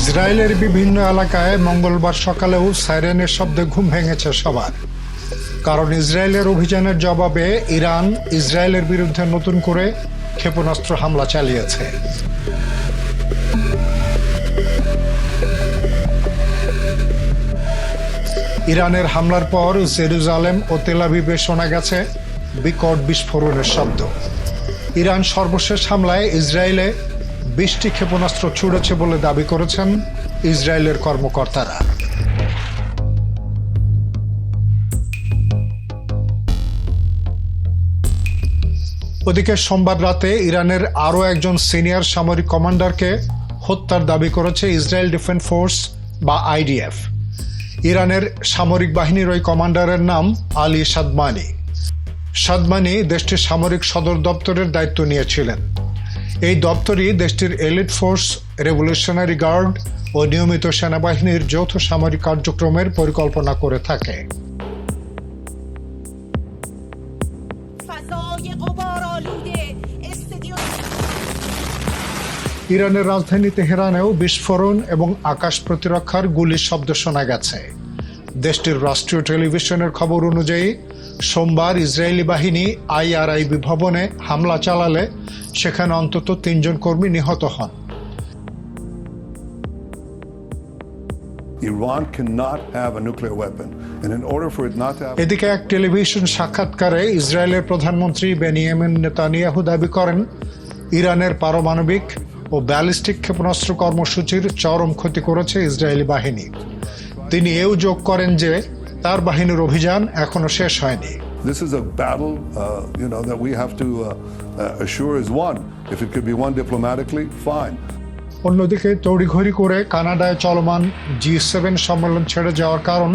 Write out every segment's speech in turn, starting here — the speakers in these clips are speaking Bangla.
ইসরায়েলের বিভিন্ন এলাকায় মঙ্গলবার সকালেও সাইরেনের শব্দে ঘুম ভেঙেছে সবার। কারণ ইসরায়েলের অভিযানের জবাবে ইরান ইসরায়েলের বিরুদ্ধে নতুন করে ক্ষেপণাস্ত্র হামলা চালিয়েছে। ইরানের হামলার পর জেরুজালেম ও তেলাভিবে শোনা গেছে বিকট বিস্ফোরণের শব্দ। ইরান সর্বশেষ হামলায় ইসরায়েলে বিশটি ক্ষেপণাস্ত্র ছুড়েছে বলে দাবি করেছেন ইসরায়েলের কর্মকর্তারা। ওদিকে সোমবার রাতে ইরানের আরও একজন সিনিয়র সামরিক কমান্ডারকে হত্যার দাবি করেছে ইসরায়েল ডিফেন্স ফোর্স বা আইডিএফ। ইরানের সামরিক বাহিনীর ওই কমান্ডারের নাম আলী সাদমানি। সাদমানি দেশটির সামরিক সদর দপ্তরের দায়িত্ব নিয়েছিলেন। এই দপ্তরই দেশটির এলিট ফোর্স রেভলিউশনারি গার্ড ও নিয়মিত সেনাবাহিনীর যৌথ সামরিক কার্যক্রমের পরিকল্পনা করে থাকে। ইরানের রাজধানী তেহরানেও বিস্ফোরণ এবং আকাশ প্রতিরক্ষার গুলির শব্দ শোনা গেছে। দেশটির রাষ্ট্রীয় টেলিভিশনের খবর অনুযায়ী সোমবার ইসরায়েলি বাহিনী আইআরআইবি ভবনে হামলা চালালে সেখানে অন্তত তিনজন কর্মী নিহত হন। এদিকে এক টেলিভিশন সাক্ষাৎকারে ইসরায়েলের প্রধানমন্ত্রী বেনিয়ামিন নেতানিয়াহু দাবি করেন ইরানের পারমাণবিক ও ব্যালিস্টিক ক্ষেপণাস্ত্র কর্মসূচির চরম ক্ষতি করেছে ইসরায়েলি বাহিনী। তিনি এও যোগ করেন যে তার বাহিনীর অভিযান এখনও শেষ হয়নি this is a battle, uh, you know, that we have to uh, uh, assure is won. If it could be won diplomatically, fine. অন্যদিকে তড়িঘড়ি করে কানাডায় চলমান জি সেভেন সম্মেলন ছেড়ে যাওয়ার কারণ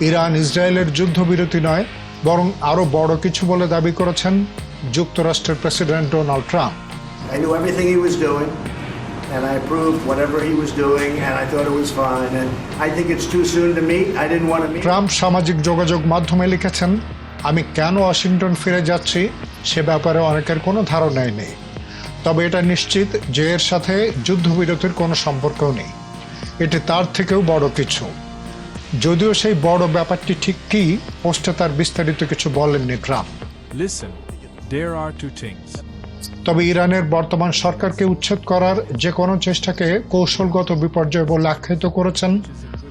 ইরান ইসরায়েলের যুদ্ধবিরতি নয় বরং আরও বড় কিছু বলে দাবি করেছেন যুক্তরাষ্ট্রের president Donald Trump I knew everything he was doing, and I approved whatever he was doing, and I thought it was fine. And I think it's too soon to meet. I didn't want to meet. Trump সামাজিক যোগাযোগ মাধ্যমে লিখেছেন আমি কেন ওয়াশিংটন ফিরে যাচ্ছি সে ব্যাপারে অনেকের কোনো ধারণাই নেই তবে এটা নিশ্চিত যে এর সাথে যুদ্ধবিরতির কোনো সম্পর্কও নেই এটি তার থেকেও বড় কিছু যদিও সেই বড় ব্যাপারটি ঠিক কী পোস্টে তার বিস্তারিত কিছু বলেননি Trump Listen, there are two things. তবে ইরানের বর্তমান সরকারকে উচ্ছেদ করার যে কোনো চেষ্টাকে কৌশলগত বিপর্যয় বলে আখ্যায়িত করেছেন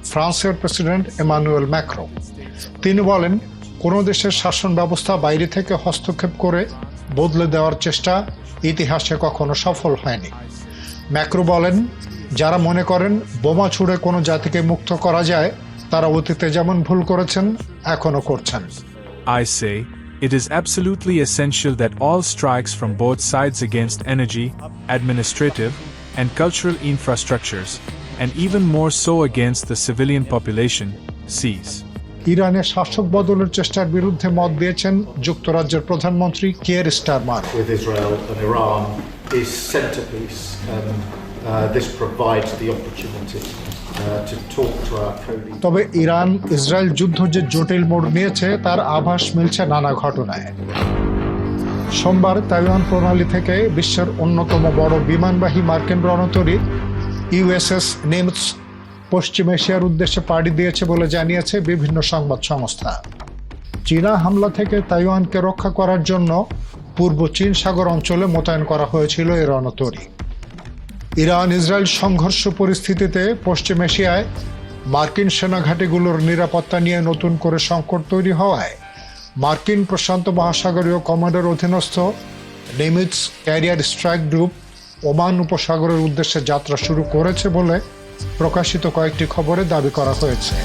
ফ্রান্সের প্রেসিডেন্ট এমানুয়েল ম্যাক্রো। তিনি বলেন, কোনো দেশের শাসন ব্যবস্থা বাইরে থেকে হস্তক্ষেপ করে বদলে দেওয়ার চেষ্টা ইতিহাসে কখনো সফল হয়নি। ম্যাক্রো বলেন, যারা মনে করেন বোমা ছুড়ে কোনো জাতিকে মুক্ত করা যায়, তারা অতীতে যেমন ভুল করেছেন এখনও করছেন। I it is absolutely essential that all strikes from both sides against energy, administrative, and cultural infrastructures, and even more so against the civilian population, cease. ইরানের শাসক বদলের চেষ্টার বিরুদ্ধে মত দিয়েছেন যুক্তরাজ্যের প্রধানমন্ত্রী Keir Starmer with Israel and Iran is centerpiece, and uh, this provides the opportunity uh. তবে ইরান, ইসরায়েল যুদ্ধ যে জটিল মোড় নিয়েছে, তার আভাস মিলছে নানা ঘটনায়। সোমবার তাইওয়ান প্রণালী থেকে বিশ্বের অন্যতম বড় বিমানবাহী মার্কিন রণতরী, ইউএসএস নিমস, পশ্চিম এশিয়ার উদ্দেশ্যে পাড়ি দিয়েছে বলে জানিয়েছে বিভিন্ন সংবাদ সংস্থা। চীনা হামলা থেকে তাইওয়ানকে রক্ষা করার জন্য পূর্ব চীন সাগর অঞ্চলে মোতায়েন করা হয়েছিল এই রণতরী। ইরান ইসরায়েল সংঘর্ষ পরিস্থিতিতে পশ্চিম এশিয়ায় মার্কিন সেনা ঘাটিগুলোর নিরাপত্তা নিয়ে নতুন করে সংকট তৈরি হওয়ায় মার্কিন প্রশান্ত মহাসাগরীয় কমান্ডের অধীনস্থ Nimitz carrier strike group Oman উপসাগরের উদ্দেশ্যে যাত্রা শুরু করেছে বলে প্রকাশিত কয়েকটি খবরে দাবি করা হয়েছে।